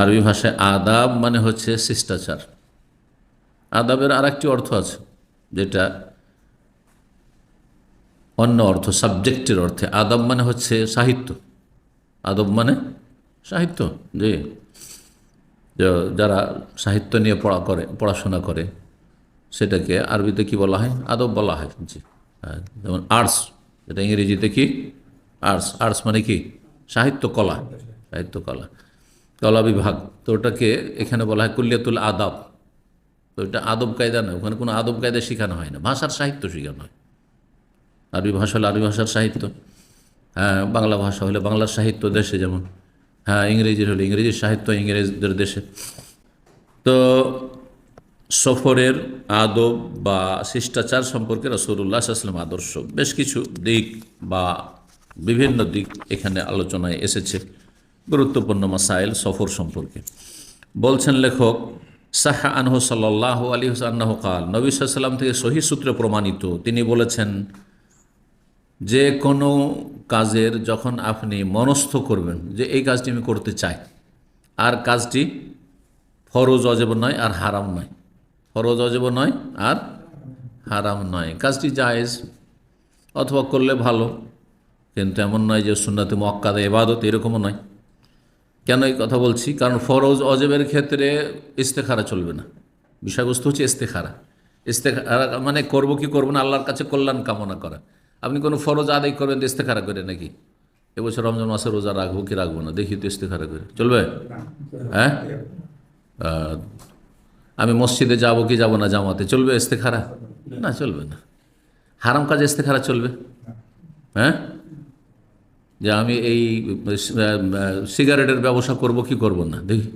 আরবি ভাষায় আদাব মানে হচ্ছে শিষ্টাচার। আদাবের আর একটি অর্থ আছে, যেটা অন্য অর্থ, সাবজেক্টের অর্থে। আদব মানে হচ্ছে সাহিত্য। আদব মানে সাহিত্য যে, যারা সাহিত্য নিয়ে পড়া করে, পড়াশোনা করে, সেটাকে আরবিতে কি বলা হয়? আদব বলা হয়, জি। যেমন আর্টস এটা ইংরেজিতে কি? আর্টস আর্টস মানে কি? সাহিত্য কলা। কলা বিভাগ তো ওটাকে এখানে বলা হয় কুল্লিয়াতুল আদাব। তো এটা আদব কায়দা নয়, ওখানে কোনো আদব কায়দা শেখানো হয় না, ভাষার সাহিত্য শেখানো হয়। আরবি ভাষা হলে আরবি ভাষার সাহিত্য হ্যাঁ বাংলা ভাষা হলে বাংলার সাহিত্য দেশে যেমন হ্যাঁ ইংরেজির হলে ইংরেজির সাহিত্য ইংরেজদের দেশে। তো সফরের আদব বা শিষ্টাচার সম্পর্কে রসুল্লাহ আসলাম আদর্শ। বেশ কিছু দিক বা বিভিন্ন দিক এখানে আলোচনায় এসেছে। গুরুত্বপূর্ণ মাসাইল সফর সম্পর্কে। বলছেন লেখক, সাহা আনহু সাল্লাহ আলী আন্নাহ কাল, নবী সাল্লাম থেকে সহি সূত্রে প্রমাণিত, তিনি বলেছেন, যে কোনো কাজের যখন আপনি মনস্থ করবেন, যে এই কাজটি আমি করতে চাই, আর কাজটি ফরজ, অজেব নয় আর হারাম নয়। ফরজ, অজেব নয় আর হারাম নয়। কাজটি জায়েজ অথবা করলে ভালো, কিন্তু এমন নয় যে সুন্নাতে মক্কাদা এবাদত এরকমও নয়। কেন এই কথা বলছি? কারণ ফরজ, অজেবের ক্ষেত্রে ইস্তেখারা চলবে না। বিষয়বস্তু হচ্ছে ইস্তেখারা। ইস্তেখারা মানে করব কি করব না, আল্লাহর কাছে কল্যাণ কামনা করা। আপনি কোনো ফরজ আদায় করবেন তো ইস্তেখারা করে নাকি? এবছর রমজান মাসে রোজা রাখব কি রাখব না? দেখি তো ইস্তেখারা করে। চলবে? হ্যাঁ? আমি মসজিদে যাব কি যাব না জামাতে? চলবে ইস্তেখারা? না, চলবে না। হারাম কাজে ইস্তেখারা চলবে। হ্যাঁ? যে আমি এই সিগারেটের ব্যবসা করব কি করব না? দেখি।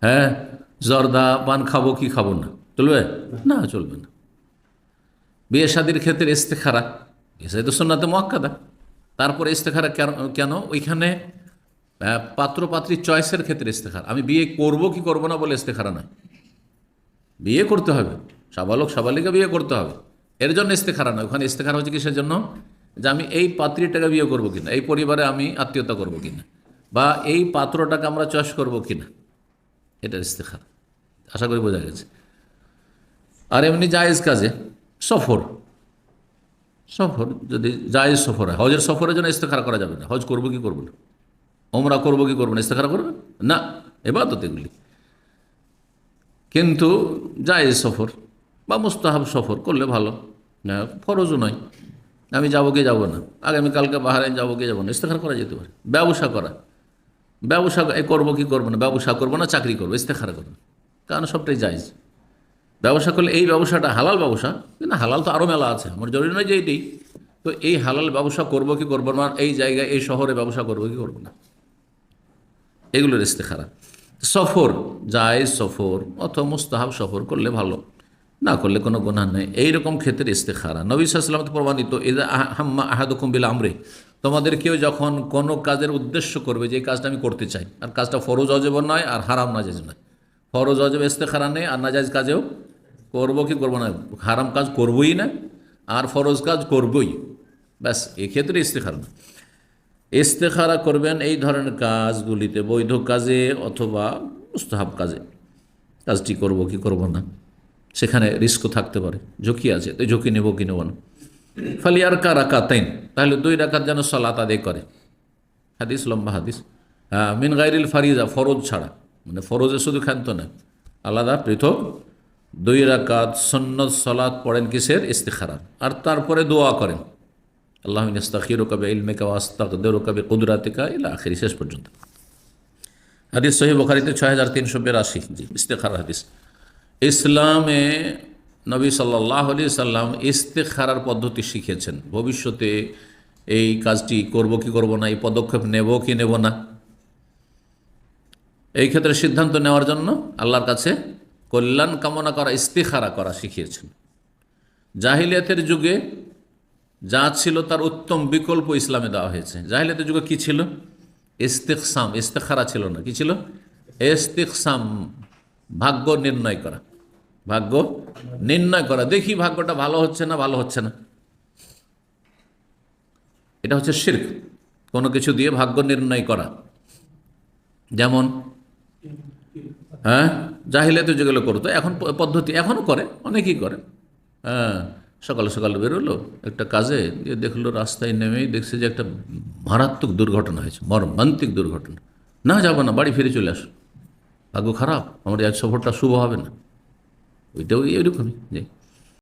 হ্যাঁ? জর্দা, পান খাব কি খাব না? চলবে? না চলবে না। বিয়ে শাদির ক্ষেত্রে ইস্তেখারা। এসে তো সোনাতে মক্কাদা তারপরে কেন কেন? ওইখানে পাত্র পাত্রী চয়েসের ক্ষেত্রে ইস্তেখারা। আমি বিয়ে করব কি করব না বলে ইস্তেখারা নয়। বিয়ে করতে হবে। সাবালক, সাবালিকা বিয়ে করতে হবে। এর জন্য ইস্তেখারা নয়। ওখানে ইস্তেখারা হচ্ছে কিসের জন্য? যে আমি এই পাত্রীটাকে বিয়ে করব কিনা, এই পরিবারে আমি আত্মীয়তা করব কিনা, বা এই পাত্রটাকে আমরা চয়েস করব কিনা, এটা ইস্তেখারা। আশা করি বোঝা গেছে। আর এমনি জায়েজ কাজে, সফর। সফর, যদি জায়েজ সফর হয়, হজের সফরের জন্য ইস্তেখারা করা যাবে না। হজ করব কি করব না? ওমরা করব কি করব না? ইস্তেখারা করবেন না এবার তো এগুলি। কিন্তু জায়েজ সফর বা মুস্তাহাব সফর করলে ভালো ফরজও নয়। আমি যাব কি যাব না? আগামীকালকে বাহারাইন যাব কি যাব না? ইস্তেখার করা যেতে পারে। ব্যবসা করা। ব্যবসা করব কি করব না? ব্যবসা করব না, চাকরি করব, ইস্তেখারা করব কারণ সবটাই জায়েজ। ব্যবসা করলে এই ব্যবসাটা হালাল ব্যবসা, কিন্তু হালাল তো আরও মেলা আছে। আমার জরুরি নয় যে এইটাই তো এই হালাল ব্যবসা করব কি করব না, এই জায়গায়, এই শহরে ব্যবসা করব কি করব না? এগুলোর ইস্তেখারা। সফর, জায়েজ সফর অথবা মুস্তাহাব সফর করলে ভালো। না করলে কোনো গুণা নেই। এইরকম ক্ষেত্রে ইস্তেখারা। নবী সাল্লাম প্রমাণিত এদা হাম্মা আহাদুকুম বিল আমরে। তোমাদের কেউ যখন কোনো কাজের উদ্দেশ্য করবে যে কাজটা আমি করতে চাই, আর কাজটা ফরজ অজেব নয়, আর হারাম নাজাজ নয়। ফরজ অজেব, ইস্তেখারা নেই, আর নাজাজ কাজেও করব কি করব না, হারাম কাজ করবই না, আর ফরজ কাজ করবই। ব্যাস এক্ষেত্রে ইস্তেখারা না ইস্তেখারা করবেন এই ধরনের কাজগুলিতে, বৈধ কাজে অথবা মুস্তাহাব কাজে। কাজটি করব কি করব না? সেখানে রিস্কও থাকতে পারে। ঝুঁকি আছে, তো ঝুঁকি নেব কি নেব না। ফালিয়ার কা রাকাতাইন, তাহলে দুই রাকাত যেন সলাত আদায় করে। হাদিস, লম্বা হাদিস। হ্যাঁ মিন গাইরিল ফারিজা, ফরজ ছাড়া। মানে ফরজে শুধু ক্ষান্ত নয় আলাদা, পৃথক। দুই রাকাত সন্ন্যত সলাৎ পড়েন কিসের? ইস্তেখারা আর তারপরে দোয়া করেন। আল্লাহ ইস্তাখিরো কবে ইলমেকা ওয়াস্তাকদেরো কবে কুদরাতিকা ইলা আখিরি। শেষ পর্যন্ত। হাদিস সহি বখারিতে ছয় হাজার তিনশো বিরাশি। জি ইস্তেখার হাদিস। ইসলামে নবী সাল্লাহ আলি সাল্লাম ইস্তেখারার পদ্ধতি শিখেছেন। ভবিষ্যতে এই কাজটি করব কি করব না, এই পদক্ষেপ নেব কি নেব না, এই ক্ষেত্রে সিদ্ধান্ত নেওয়ার জন্য আল্লাহর কাছে কল্যাণ কামনা করা, ইস্তেখারা করা শিখিয়েছেন। জাহিলিয়াতের যুগে যা ছিল তার উত্তম বিকল্প ইসলামে দেওয়া হয়েছে। জাহিলিয়াতের যুগে কি ছিল? ইস্তেকসাম ইস্তেখারা ছিল না, কি ছিল? ইস্তেকসাম ভাগ্য নির্ণয় করা। ভাগ্য? নির্ণয় করা। দেখি ভাগ্যটা ভালো হচ্ছে না, ভালো হচ্ছে না। এটা হচ্ছে শির্ক। কোনো কিছু দিয়ে ভাগ্য নির্ণয় করা। যেমন হ্যাঁ জাহিলিয়াতে যেগুলো করতো। এখন পদ্ধতি এখনও করে, অনেকেই করে। হ্যাঁ সকাল সকাল বেরোলো, একটা কাজে গিয়ে দেখল রাস্তায় নেমেই দেখছে যে একটা মারাত্মক দুর্ঘটনা হয়েছে, মর্মান্তিক দুর্ঘটনা। না যাব না, বাড়ি ফিরে চলে আসো। ভাগ্য খারাপ, আমার আজ সফরটা শুভ হবে না। Então eu, eu caminho, né?